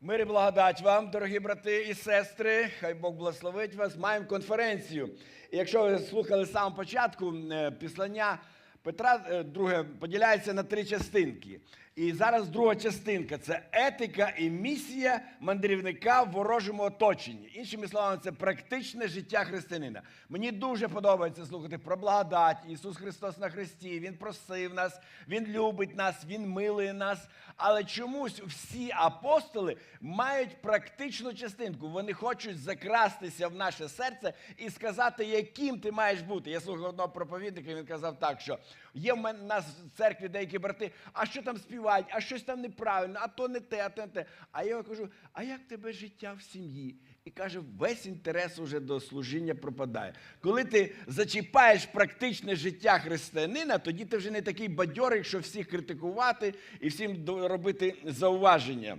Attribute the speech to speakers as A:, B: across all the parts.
A: Мир і благодать вам, дорогі брати і сестри. Хай Бог благословить вас. Маємо конференцію. І якщо ви слухали з самого початку е, післання Петра, е, друге поділяється на три частинки. І зараз друга частинка це етика і місія мандрівника в ворожому оточенні. Іншими словами, це практичне життя християнина. Мені дуже подобається слухати про благодать. Ісус Христос на Христі. Він просив нас, Він любить нас, Він милує нас. Але чомусь всі апостоли мають практичну частинку. Вони хочуть закрастися в наше серце і сказати, яким ти маєш бути. Я слухав одного проповідника, він казав так, що є в мене- нас в церкві деякі брати, а що там співають, а щось там неправильно, а то не те, а то не те. А я кажу, а як тебе життя в сім'ї? І каже, весь інтерес уже до служіння пропадає. Коли ти зачіпаєш практичне життя християнина, тоді ти вже не такий бадьорий, що всіх критикувати і всім робити зауваження.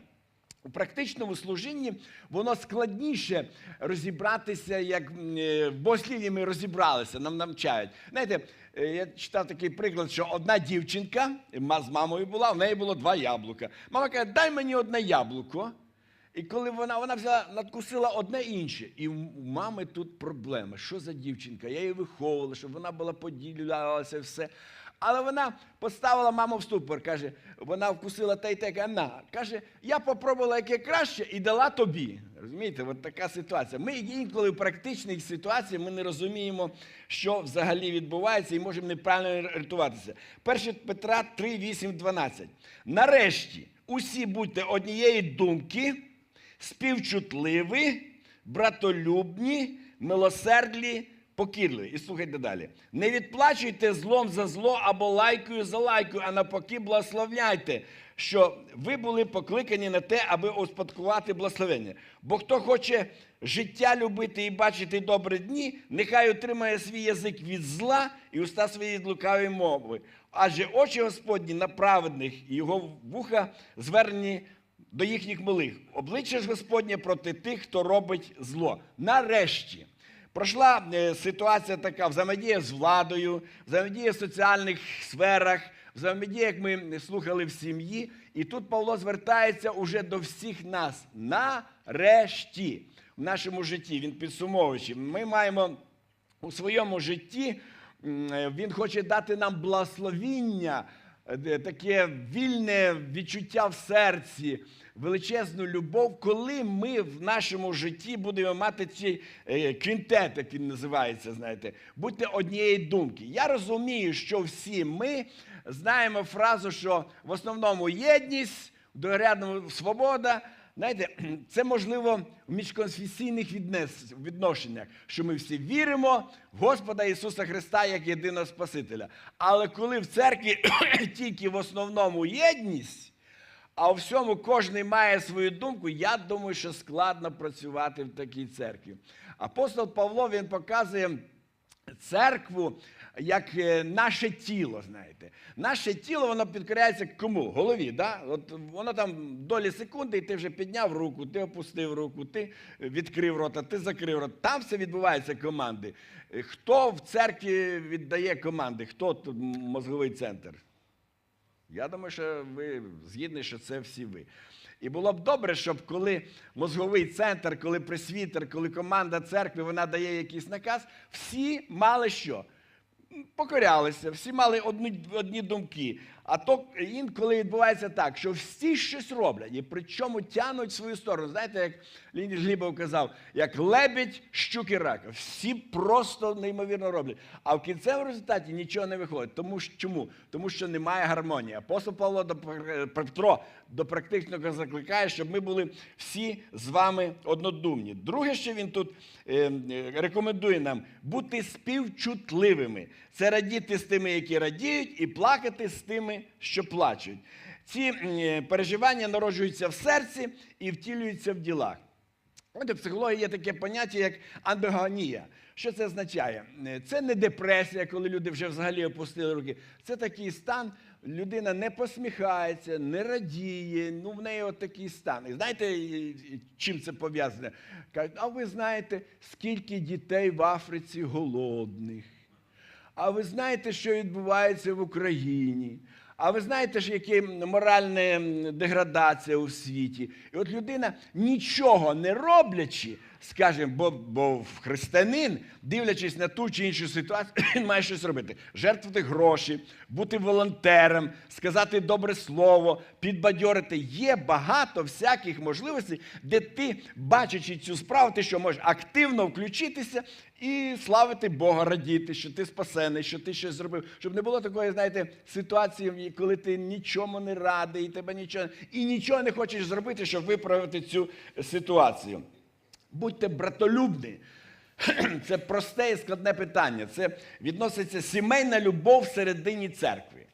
A: У практичному служінні воно складніше розібратися, як е, в богослів'ї ми розібралися, нам навчають. Знаєте, е, я читав такий приклад, що одна дівчинка з мамою була, в неї було два яблука. Мама каже, дай мені одне яблуко. І коли вона, вона взяла, надкусила одне інше. І у мами тут проблема. Що за дівчинка? Я її виховувала, щоб вона була поділялася все. Але вона поставила маму в ступор, каже, вона вкусила те й те, на. Каже, я попробувала яке краще і дала тобі. Розумієте, от така ситуація. Ми інколи в практичних ситуаціях ми не розуміємо, що взагалі відбувається, і можемо неправильно рятуватися. 1 Петра 3, 8, 12. Нарешті, усі будьте однієї думки, співчутливі, братолюбні, милосердлі, покірливі. І слухайте далі. Не відплачуйте злом за зло або лайкою за лайкою, а навпаки, благословляйте, що ви були покликані на те, аби успадкувати благословення. Бо хто хоче життя любити і бачити добрі дні, нехай отримає свій язик від зла і уста свої від лукавої мови. Адже очі Господні на праведних і його вуха звернені до їхніх малих. Обличчя ж Господнє проти тих, хто робить зло. Нарешті. Пройшла е, ситуація така взаємодія з владою, взаємодія в соціальних сферах, взаємодія, як ми слухали в сім'ї. І тут Павло звертається уже до всіх нас. Нарешті в нашому житті. Він підсумовуючи, ми маємо у своєму житті, е, він хоче дати нам благословіння, е, таке вільне відчуття в серці, величезну любов, коли ми в нашому житті будемо мати цей квінтет, як він називається, знаєте, будьте однієї думки. Я розумію, що всі ми знаємо фразу, що в основному єдність, в другорядному свобода. Знаєте, це можливо в міжконфесійних відношеннях, що ми всі віримо в Господа Ісуса Христа як єдиного Спасителя. Але коли в церкві тільки в основному єдність, а у всьому кожен має свою думку, я думаю, що складно працювати в такій церкві. Апостол Павло він показує церкву як е, наше тіло, знаєте. Наше тіло, воно підкоряється кому? Голові. Да? От воно там долі секунди, і ти вже підняв руку, ти опустив руку, ти відкрив рота, ти закрив рот. Там все відбувається команди. Хто в церкві віддає команди? Хто тут мозговий центр? Я думаю, що ви згідні, що це всі ви. І було б добре, щоб коли мозговий центр, коли пресвітер, коли команда церкви вона дає якийсь наказ, всі мали що? Покорялися, всі мали одні, одні думки. А то інколи відбувається так, що всі щось роблять, і причому тянуть свою сторону. Знаєте, як Леонід Глібов казав, як лебідь, щуки рака. Всі просто неймовірно роблять. А в кінцевому результаті нічого не виходить. Тому чому? Тому що немає гармонії. Апостол Павло до Петро до практичного закликає, щоб ми були всі з вами однодумні. Друге, що він тут е, е, рекомендує нам бути співчутливими. Це радіти з тими, які радіють, і плакати з тими, що плачуть. Ці е, переживання народжуються в серці і втілюються в ділах. Знаєте, в психології є таке поняття, як андогонія. Що це означає? Е, Це не депресія, коли люди вже взагалі опустили руки. Це такий стан, людина не посміхається, не радіє. Ну, в неї от такий стан. І знаєте, чим це пов'язане? Кажуть, а ви знаєте, скільки дітей в Африці голодних? А ви знаєте, що відбувається в Україні? А ви знаєте ж, яка моральна деградація у світі? І от людина, нічого не роблячи, скажімо, бо, бо християнин, дивлячись на ту чи іншу ситуацію, він має щось робити: жертвувати гроші, бути волонтером, сказати добре слово, підбадьорити. Є багато всяких можливостей, де ти, бачачи цю справу, ти що можеш активно включитися і славити Бога, радіти, що ти спасений, що ти щось зробив. Щоб не було такої, знаєте, ситуації, коли ти нічому не радий, і тебе нічого і нічого не хочеш зробити, щоб виправити цю ситуацію. Будьте братолюбні. Це просте і складне питання. Це відноситься сімейна любов всередині церкви.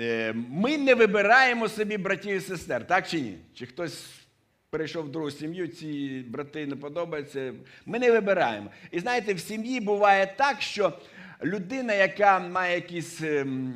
A: Е, Ми не вибираємо собі братів і сестер, так чи ні? Чи хтось перейшов в другу сім'ю, ці брати не подобаються? Ми не вибираємо. І знаєте, в сім'ї буває так, що людина, яка має якісь ем,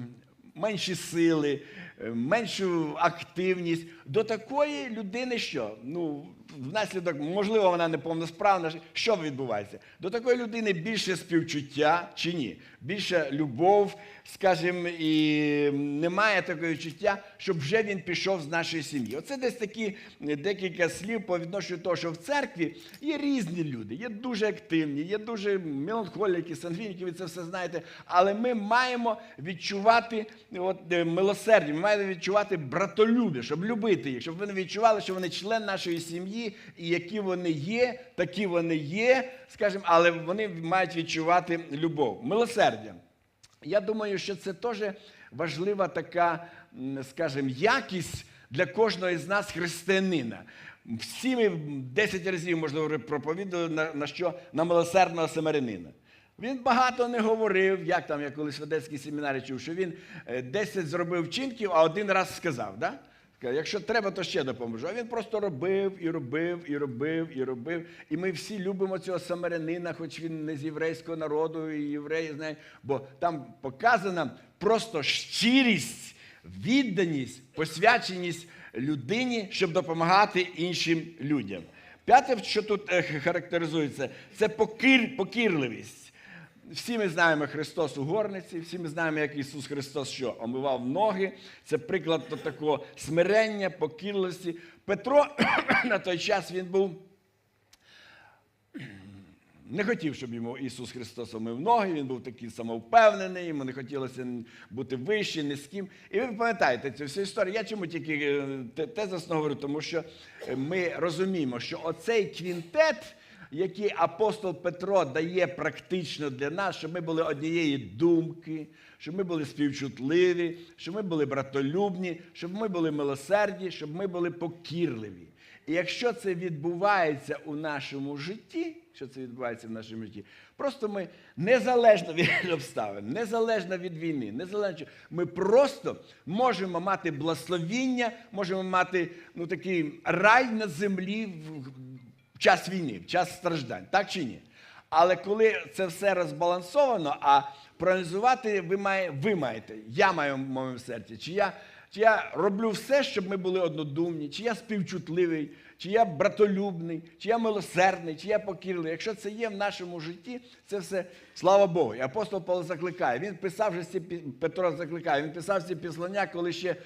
A: менші сили, е, меншу активність, до такої людини що? Ну, внаслідок, можливо, вона неповносправна. Що відбувається? До такої людини більше співчуття чи ні? Більше любов, скажімо, і немає такого відчуття, щоб вже він пішов з нашої сім'ї. Оце десь такі декілька слів по відношенню того, що в церкві є різні люди, є дуже активні, є дуже меланхоліки, сангвініки, ви це все знаєте. Але ми маємо відчувати от, е, милосердя, ми маємо відчувати братолюбі, щоб любити їх, щоб вони відчували, що вони член нашої сім'ї, і які вони є, такі вони є, скажімо, але вони мають відчувати любов, милосердя. Я думаю, що це теж важлива така, скажімо, якість для кожного з нас християнина. Всі ми 10 разів, можливо, проповідали на, на що? На милосердного самарянина. Він багато не говорив, як там я колись в одеській семінарі чув, що він е, 10 зробив вчинків, а один раз сказав. Да? Якщо треба, то ще допоможу. А він просто робив і робив, і робив, і робив. І ми всі любимо цього самарянина, хоч він не з єврейського народу, і євреї знають, бо там показана просто щирість, відданість, посвяченість людині, щоб допомагати іншим людям. П'яте, що тут е, характеризується, це покір, покірливість. Всі ми знаємо Христос у горниці, всі ми знаємо, як Ісус Христос що омивав ноги. Це приклад такого смирення, покірливості. Петро на той час він був. Не хотів, щоб йому Ісус Христос омив ноги, він був такий самовпевнений, йому не хотілося бути вище, низьким. І ви пам'ятаєте цю всю історію. Я чому тільки е, те- тезасно говорю, тому що ми розуміємо, що оцей квінтет, який апостол Петро дає практично для нас, щоб ми були однієї думки, щоб ми були співчутливі, щоб ми були братолюбні, щоб ми були милосердні, щоб ми були покірливі. І якщо це відбувається у нашому житті, що це відбувається в нашому житті, просто ми незалежно від обставин, незалежно від війни, незалежно, ми просто можемо мати благословіння, можемо мати ну, такий рай на землі час війни, в час страждань, так чи ні? Але коли це все розбалансовано, а проаналізувати ви, має, ви маєте, я маю в моєму серці, чи я, чи я роблю все, щоб ми були однодумні, чи я співчутливий, чи я братолюбний, чи я милосердний, чи я покірливий. Якщо це є в нашому житті, це все слава Богу. І апостол Павло закликає. Він писав вже ці Петро закликає. Він писав ці післання, коли ще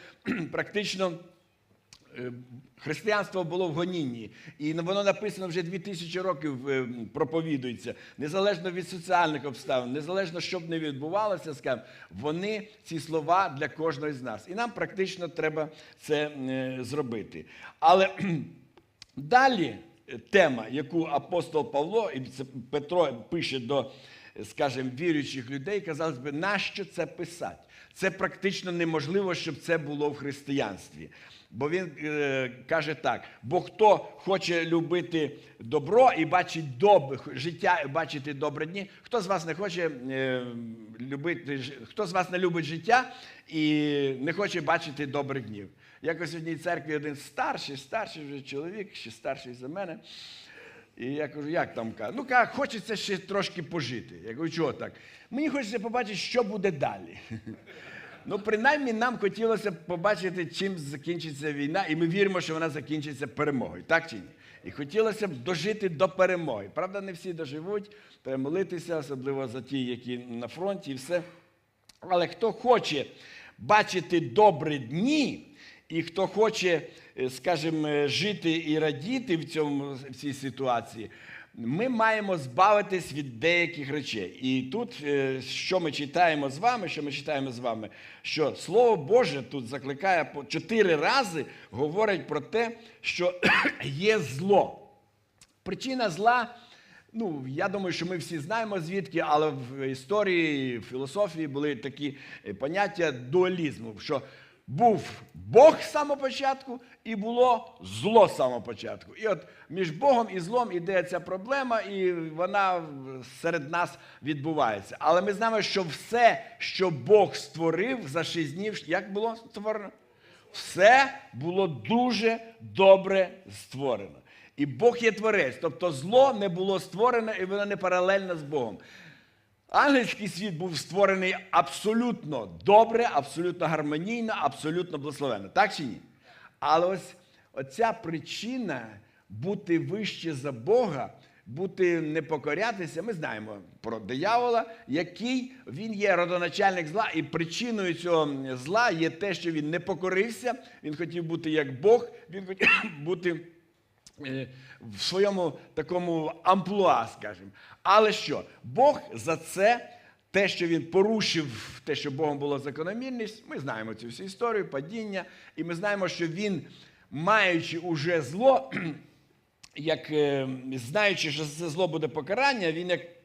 A: практично. Е, Християнство було в гонінні, і воно написано вже 2000 років е, проповідується, незалежно від соціальних обставин, незалежно, що б не відбувалося, скажімо, вони ці слова для кожного з нас. І нам практично треба це е, зробити. Але далі тема, яку апостол Павло і Петро пише до, скажімо, віруючих людей, казалось би, нащо це писати? Це практично неможливо, щоб це було в християнстві. Бо він е, каже так: бо хто хоче любити добро і бачить добре життя, бачити добрі дні, хто з вас не хоче е, любити, хто з вас не любить життя і не хоче бачити добрих днів. Якось в одній церкві один старший, старший вже чоловік, ще старший за мене. І я кажу, як там каже? Ну, каже, хочеться ще трошки пожити. Я кажу, чого так? Мені хочеться побачити, що буде далі. Ну, принаймні, нам хотілося побачити, чим закінчиться війна, і ми віримо, що вона закінчиться перемогою, так чи ні? І хотілося б дожити до перемоги. Правда, не всі доживуть, треба молитися, особливо за ті, які на фронті, і все. Але хто хоче бачити добрі дні, і хто хоче, е, скажімо, е, жити і радіти в, цьому, в цій ситуації, ми маємо збавитись від деяких речей. І тут, е, що ми читаємо з вами, що ми читаємо з вами, що Слово Боже тут закликає по чотири рази, говорить про те, що є зло. Причина зла, ну, я думаю, що ми всі знаємо звідки, але в історії, в філософії були такі поняття дуалізму, що був Бог з самого початку і було зло з самого початку. І от між Богом і злом іде ця проблема, і вона серед нас відбувається. Але ми знаємо, що все, що Бог створив за шість днів, як було створено? Все було дуже добре створено. І Бог є творець, тобто зло не було створено і воно не паралельно з Богом. Ангельський світ був створений абсолютно добре, абсолютно гармонійно, абсолютно благословенно. Так чи ні? Але ось оця причина бути вище за Бога, бути не покорятися, ми знаємо про диявола, який він є родоначальник зла, і причиною цього зла є те, що він не покорився, він хотів бути як Бог, він хотів бути в своєму такому амплуа, скажімо. Але що? Бог за це, те, що він порушив, те, що Богом було закономірність, ми знаємо цю всю історію, падіння, і ми знаємо, що він, маючи уже зло, як е, знаючи, що це зло буде покарання, він як е,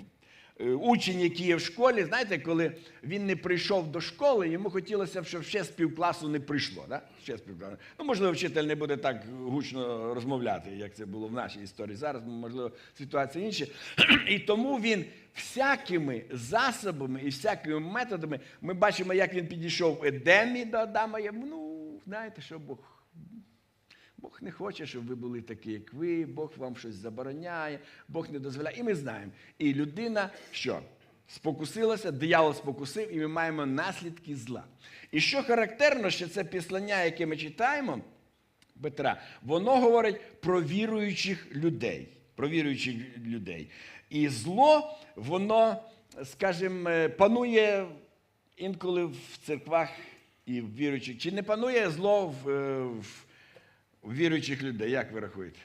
A: учень, який є в школі, знаєте, коли він не прийшов до школи, йому хотілося б, щоб ще з півкласу не прийшло. Да? Ще з півкласу. Ну, можливо, вчитель не буде так гучно розмовляти, як це було в нашій історії. Зараз, можливо, ситуація інша. І тому він всякими засобами і всякими методами ми бачимо, як він підійшов в Едемі до Адама. Ну, знаєте, що Бог Бог не хоче, щоб ви були такі, як ви, Бог вам щось забороняє, Бог не дозволяє. І ми знаємо. І людина що? Спокусилася, диявол спокусив, і ми маємо наслідки зла. І що характерно, що це післання, яке ми читаємо, Петра, воно говорить про віруючих людей. Про віруючих людей. І зло, воно, скажімо, панує інколи в церквах і в віруючих. Чи не панує зло в, е, в віруючих людей, як ви рахуєте?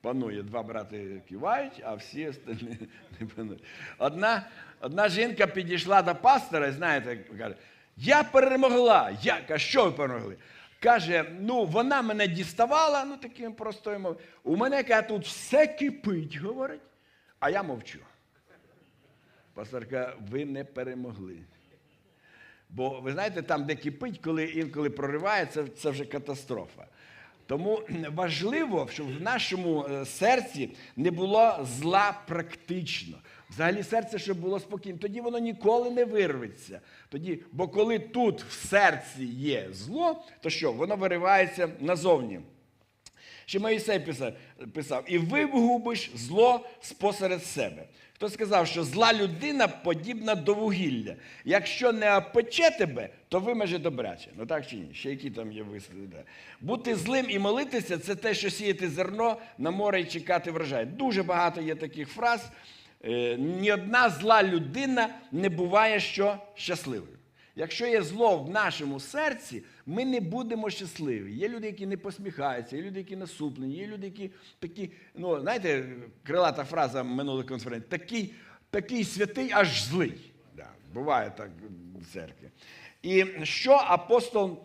A: Панує, два брати кивають, а всі остальні не панують. Одна, одна жінка підійшла до пастора, знаєте, каже, я перемогла. Як? А що ви перемогли? Каже, ну вона мене діставала, ну таким простою мовою. У мене каже, тут все кипить, говорить, а я мовчу. Пастор каже, ви не перемогли. Бо ви знаєте, там, де кипить, коли інколи проривається, це вже катастрофа. Тому важливо, щоб в нашому е, серці не було зла практично. Взагалі серце, щоб було спокійне. Тоді воно ніколи не вирветься. Тоді, бо коли тут в серці є зло, то що? Воно виривається назовні. Ще Моїсей писав, писав, і вигубиш зло спосеред себе. Хто сказав, що зла людина подібна до вугілля. Якщо не опече тебе, то вимеже добряче. Ну так чи ні? Ще які там є вислови. Бути злим і молитися це те, що сіяти зерно на море і чекати врожай. Дуже багато є таких фраз. Е, ні одна зла людина не буває що щасливою. Якщо є зло в нашому серці, ми не будемо щасливі. Є люди, які не посміхаються, є люди, які насуплені, є люди, які такі, ну, знаєте, крилата фраза минулої конференції, такий, такий святий, аж злий. Да, буває так в церкві. І що апостол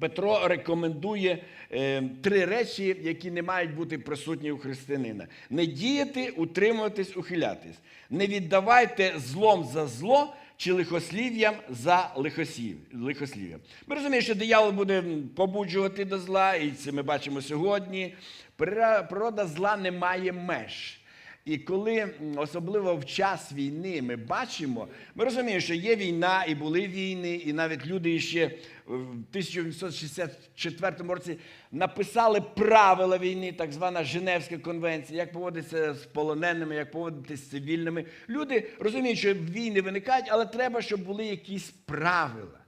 A: Петро рекомендує е, три речі, які не мають бути присутні у християнина: не діяти, утримуватись, ухилятись. Не віддавайте злом за зло чи лихослів'ям за лихослів, лихослів'ям. Ми розуміємо, що диявол буде побуджувати до зла, і це ми бачимо сьогодні. Природа зла не має меж. І коли особливо в час війни ми бачимо, ми розуміємо, що є війна, і були війни, і навіть люди ще в 1864 році написали правила війни, так звана Женевська конвенція, як поводитися з полоненими, як поводитися з цивільними. Люди розуміють, що війни виникають, але треба, щоб були якісь правила.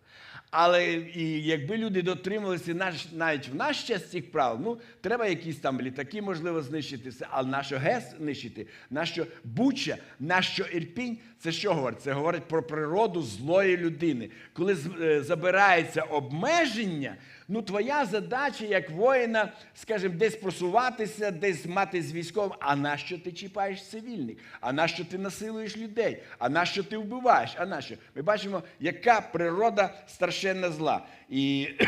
A: Але і якби люди дотримувалися навіть в наш час цих правил, ну треба якісь там літаки, можливо, знищити, все, але нащо ГЕС знищити, нащо Буча, нащо Ірпінь, це що говорить? Це говорить про природу злої людини. Коли е, забирається обмеження, ну твоя задача як воїна, скажімо, десь просуватися, десь мати з військовим. А нащо ти чіпаєш цивільних? А нащо ти насилуєш людей? А нащо ти вбиваєш? А нащо? Ми бачимо, яка природа страшенна зла. І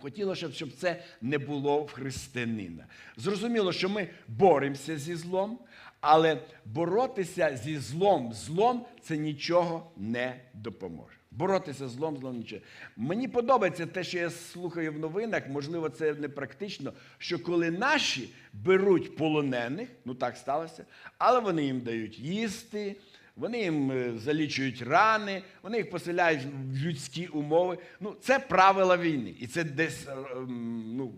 A: Хотілося, щоб це не було в християнина. Зрозуміло, що ми боремося зі злом, але боротися зі злом злом це нічого не допоможе. Боротися з злом злом нічого. Мені подобається те, що я слухаю в новинах, можливо, це не практично, що коли наші беруть полонених, ну так сталося, але вони їм дають їсти, вони їм е, залічують рани, вони їх поселяють в людські умови. Ну, це правила війни. І це десь е, ну,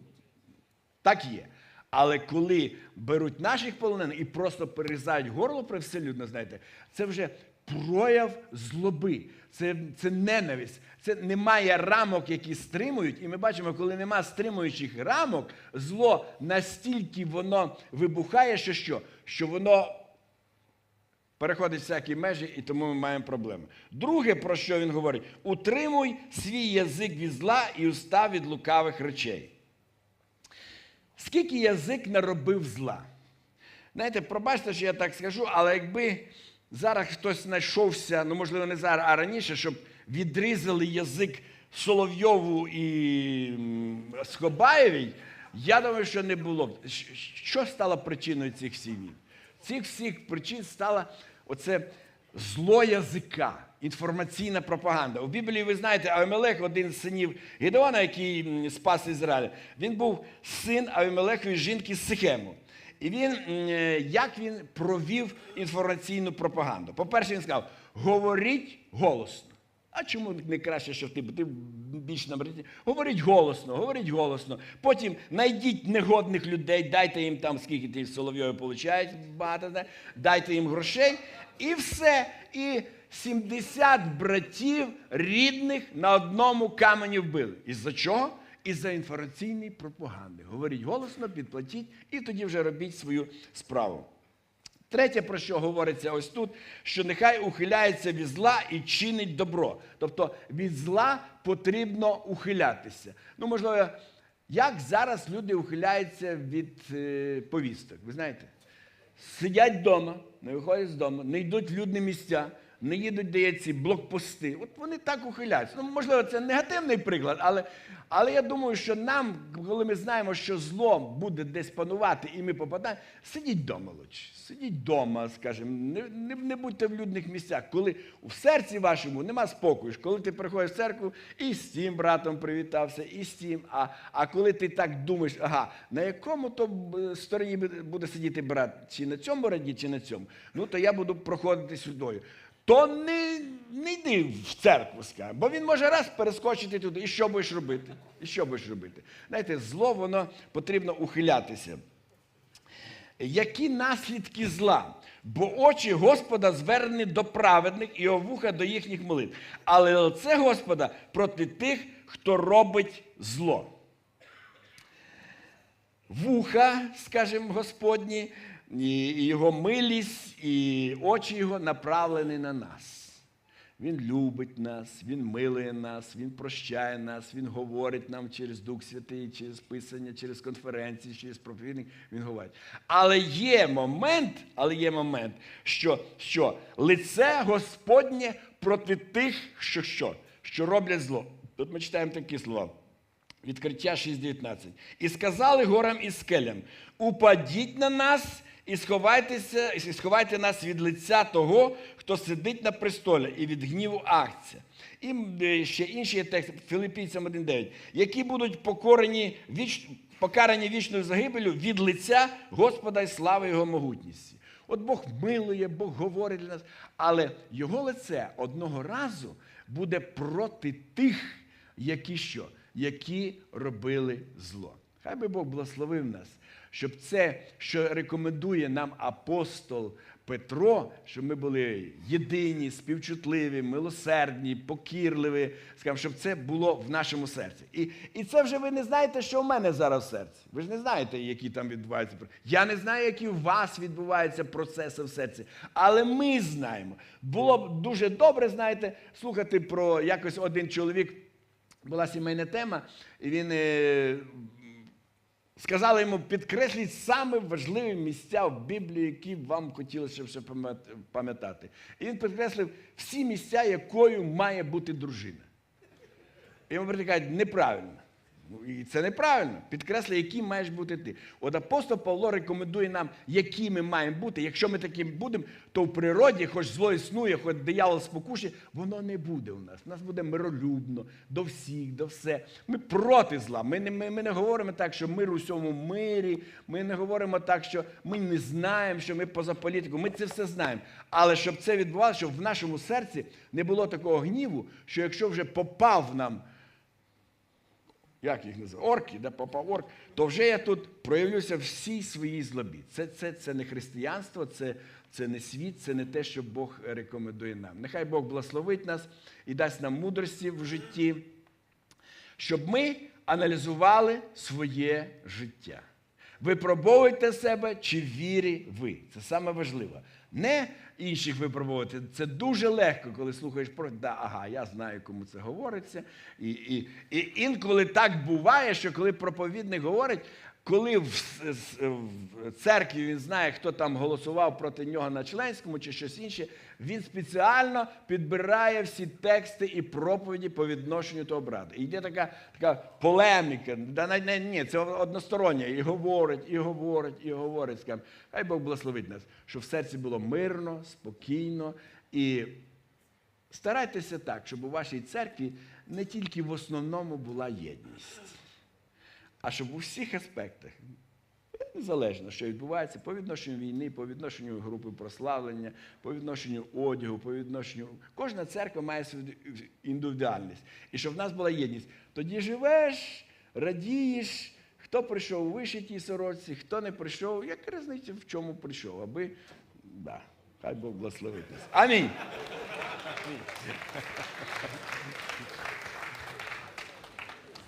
A: так є. Але коли беруть наших полонених і просто перерізають горло привселюдно, знаєте, це вже прояв злоби, це, це ненависть, це немає рамок, які стримують. І ми бачимо, коли нема стримуючих рамок, зло настільки воно вибухає, що що? Що воно переходить всякі межі, і тому ми маємо проблеми. Друге, про що він говорить: утримуй свій язик від зла і уста від лукавих речей. Скільки язик наробив зла? Знаєте, пробачте, що я так скажу, але якби зараз хтось знайшовся, ну можливо, не зараз, а раніше, щоб відрізали язик Соловйову і Скобаєвій, я думаю, що не було. б. Що стало причиною цих всіх війн? Цих всіх причин стало оце зло язика, інформаційна пропаганда. У Біблії ви знаєте, Авімелех, один з синів Гедеона, який спас Ізраїль, він був син Авімелехової жінки Сихему. І він, е, як він провів інформаційну пропаганду? По-перше, він сказав: говоріть голосно. А чому не краще, що ти, ти більш намрити? Говоріть голосно, говоріть голосно. Потім знайдіть негодних людей, дайте їм там, скільки ти з Соловйою получають, багато, да? дайте їм грошей, і все. І 70 братів рідних на одному камені вбили. Із-за чого? Із-за інформаційної пропаганди. Говоріть голосно, підплатіть, і тоді вже робіть свою справу. Третє, про що говориться ось тут, що нехай ухиляється від зла і чинить добро. Тобто від зла потрібно ухилятися. Ну, можливо, як зараз люди ухиляються від е, повісток? Ви знаєте? Сидять вдома, не виходять з дому, не йдуть в людні місця, не їдуть, де блокпости. От вони так ухиляються. Ну, можливо, це негативний приклад, але, але я думаю, що нам, коли ми знаємо, що зло буде десь панувати, і ми попадаємо, сидіть вдома лучше. Сидіть вдома, скажімо, не, не, не будьте в людних місцях. Коли в серці вашому нема спокою, коли ти приходиш в церкву і з тим братом привітався, і з тим. А, а коли ти так думаєш, ага, на якому то е, стороні буде сидіти брат, чи на цьому раді, чи на цьому, ну то я буду проходити сюдою. То не, не йди в церкву, скажімо, бо він може раз перескочити туди. І що будеш робити? І що будеш робити? Знаєте, зло, воно потрібно ухилятися. Які наслідки зла? Бо очі Господа звернені до праведних і його вуха до їхніх молитв. Але лице Господа проти тих, хто робить зло. Вуха, скажімо, Господні, і його милість, і очі його направлені на нас. Він любить нас, Він милує нас, Він прощає нас, Він говорить нам через Дух Святий, через Писання, через конференції, через проповідник. Він говорить. Але є момент, але є момент, що, що лице Господнє проти тих, що що, що роблять зло. Тут ми читаємо такі слова. Відкриття 6.19. І сказали горам і скелям: упадіть на нас і сховайтеся, і сховайте нас від лиця того, хто сидить на престолі, і від гніву акця. І е, ще інші є тексти Филиппійцям 1.9, які будуть покорені віч, покарані вічною загибелю від лиця Господа і слави Його могутності. От Бог милує, Бог говорить для нас, але Його лице одного разу буде проти тих, які що? Які робили зло. Хай би Бог благословив нас, щоб це, що рекомендує нам апостол Петро, щоб ми були єдині, співчутливі, милосердні, покірливі, щоб це було в нашому серці. І, і це вже ви не знаєте, що в мене зараз в серці. Ви ж не знаєте, які там відбуваються. Я не знаю, які у вас відбуваються процеси в серці. Але ми знаємо. Було б дуже добре, знаєте, слухати про якось один чоловік. Була сімейна тема, і він е, сказали йому підкресліть саме важливі місця в Біблії, які вам хотілося ще пам'ятати. І він підкреслив всі місця, якою має бути дружина. Йому кажуть, неправильно. Ну, і це неправильно. Підкреслює, яким маєш бути ти. От апостол Павло рекомендує нам, які ми маємо бути. Якщо ми таким будемо, то в природі, хоч зло існує, хоч диявол спокушує, воно не буде у нас. У нас буде миролюбно до всіх, до все. Ми проти зла. Ми не, ми, ми не говоримо так, що мир у всьому мирі. Ми не говоримо так, що ми не знаємо, що ми поза політикою. Ми це все знаємо. Але щоб це відбувалося, щоб в нашому серці не було такого гніву, що якщо вже попав нам як їх називають, орки, де попа орк, то вже я тут проявлюся всій своїй злобі. Це, це, це не християнство, це, це не світ, це не те, що Бог рекомендує нам. Нехай Бог благословить нас і дасть нам мудрості в житті, щоб ми аналізували своє життя. Випробовуйте себе, чи вірі ви. Це саме важливо. Не інших випробовувати. Це дуже легко, коли слухаєш про да, ага, я знаю, кому це говориться. І, і, і інколи так буває, що коли проповідник говорить, коли в, церкві він знає, хто там голосував проти нього на членському чи щось інше, він спеціально підбирає всі тексти і проповіді по відношенню до обради. І йде така, така полеміка. Да, на- ні, це одностороння. І говорить, і говорить, і говорить. Скажімо, хай Бог благословить нас, щоб в серці було мирно, спокійно і старайтеся так, щоб у вашій церкві не тільки в основному була єдність, а щоб у всіх аспектах, незалежно, що відбувається по відношенню війни, по відношенню групи прославлення, по відношенню одягу, по відношенню. Кожна церква має свою індивідуальність. І щоб в нас була єдність. Тоді живеш, радієш. Хто прийшов у вишитій сорочці, хто не прийшов, як різниця в чому прийшов, аби. Да, хай Бог благословить нас. Амінь.